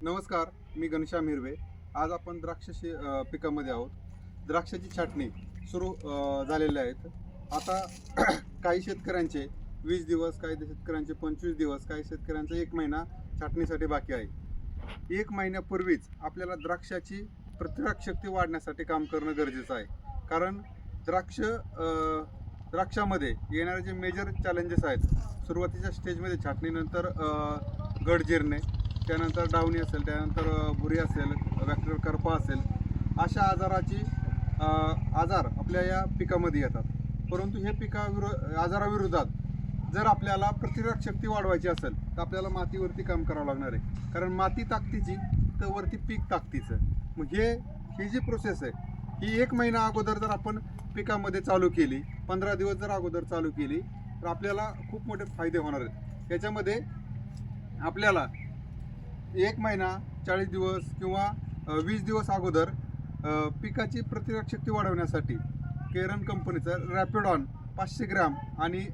नमस्कार मी घनश्याम हिरवे. आज आपण द्राक्ष शे- पिकामध्ये आहोत. द्राक्षाची छाटणी सुरू झालेल्या आहेत आता काही शेतकऱ्यांचे वीस दिवस काही शेतकऱ्यांचे पंचवीस दिवस काही शेतकऱ्यांचा एक महिना छाटणीसाठी बाकी आहे. एक महिन्यापूर्वीच आपल्याला द्राक्षाची प्रतिरक शक्ती वाढण्यासाठी काम करणं गरजेचं आहे. कारण द्राक्ष द्राक्षामध्ये येणारे जे मेजर चॅलेंजेस आहेत सुरुवातीच्या स्टेजमध्ये छाटणीनंतर गड जिरणे त्यानंतर डावणी असेल त्यानंतर बुरी भुरी असेल बॅक्टेरियल करपा असेल अशा आजाराची आजार आपल्या या पिकामध्ये येतात. परंतु हे पिकाविरो आजाराविरोधात जर आपल्याला प्रतिरोधक शक्ती वाढवायची असेल तर आपल्याला मातीवरती काम करावं लागणार आहे. कारण माती ताकदीची तर वरती पीक ताकदीचं मग हे ही जी प्रोसेस आहे ही एक महिना अगोदर जर आपण पिकामध्ये चालू केली पंधरा दिवस जर अगोदर चालू केली तर आपल्याला खूप मोठे फायदे होणार आहेत. याच्यामध्ये आपल्याला एक महिना चाळीस दिवस किंवा वीस दिवस अगोदर पिकाची प्रतिरोधक शक्ती वाढवण्यासाठी केरन कंपनीचं रॅपिडॉन पाचशे ग्रॅम आणि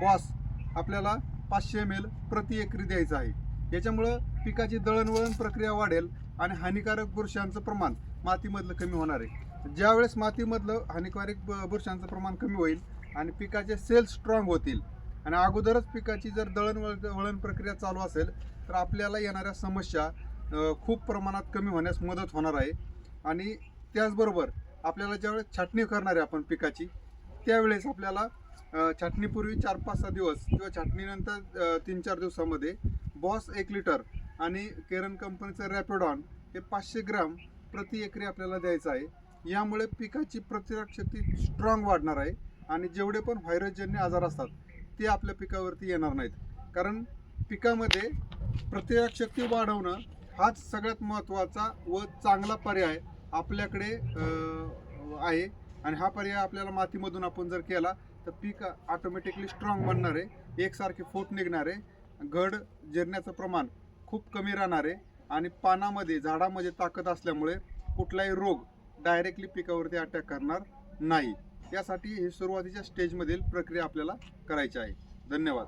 बॉस आपल्याला पाचशे एम एल प्रति एकरी द्यायचं आहे. याच्यामुळं पिकाची दळणवळण प्रक्रिया वाढेल आणि हानिकारक बुरशांचं प्रमाण मातीमधलं कमी होणार आहे. ज्यावेळेस मातीमधलं हानिकारक ब- बुरशांचं प्रमाण कमी होईल आणि पिकाचे सेल्स स्ट्रॉंग होतील आणि अगोदरच पिकाची जर दळण वळण प्रक्रिया चालू असेल तर आपल्याला येणाऱ्या समस्या खूप प्रमाणात कमी होण्यास मदत होणार आहे. आणि त्याचबरोबर आपल्याला ज्यावेळेस छाटणी करणार आहे आपण पिकाची त्यावेळेस आपल्याला छाटणीपूर्वी चार पाच सहा दिवस किंवा छाटणीनंतर तीन चार दिवसामध्ये बॉस एक लिटर आणि केरन कंपनीचं रॅपिडॉन हे पाचशे ग्राम प्रति एकरी आपल्याला द्यायचं आहे. यामुळे पिकाची प्रतिरोधक शक्ती स्ट्रॉंग वाढणार आहे. आणि जेवढे पण व्हायरसजन्य आजार असतात ते आपल्या पिकावरती येणार नाहीत. कारण पिकामध्ये प्रतिरोधक वाढवणं हाच सगळ्यात महत्त्वाचा व चांगला पर्याय आपल्याकडे आहे. आणि हा पर्याय आपल्याला मातीमधून आपण जर केला तर पीक ऑटोमॅटिकली स्ट्रॉंग बनणार आहे. एकसारखे फूट निघणार आहे. घड जिरण्याचं प्रमाण खूप कमी राहणार आहे. आणि पानामध्ये झाडामध्ये ताकद असल्यामुळे कुठलाही रोग डायरेक्टली पिकावरती अटॅक करणार नाही. यासाठी हे सुरुवातीच्या स्टेजमधील प्रक्रिया आपल्याला करायची आहे. धन्यवाद.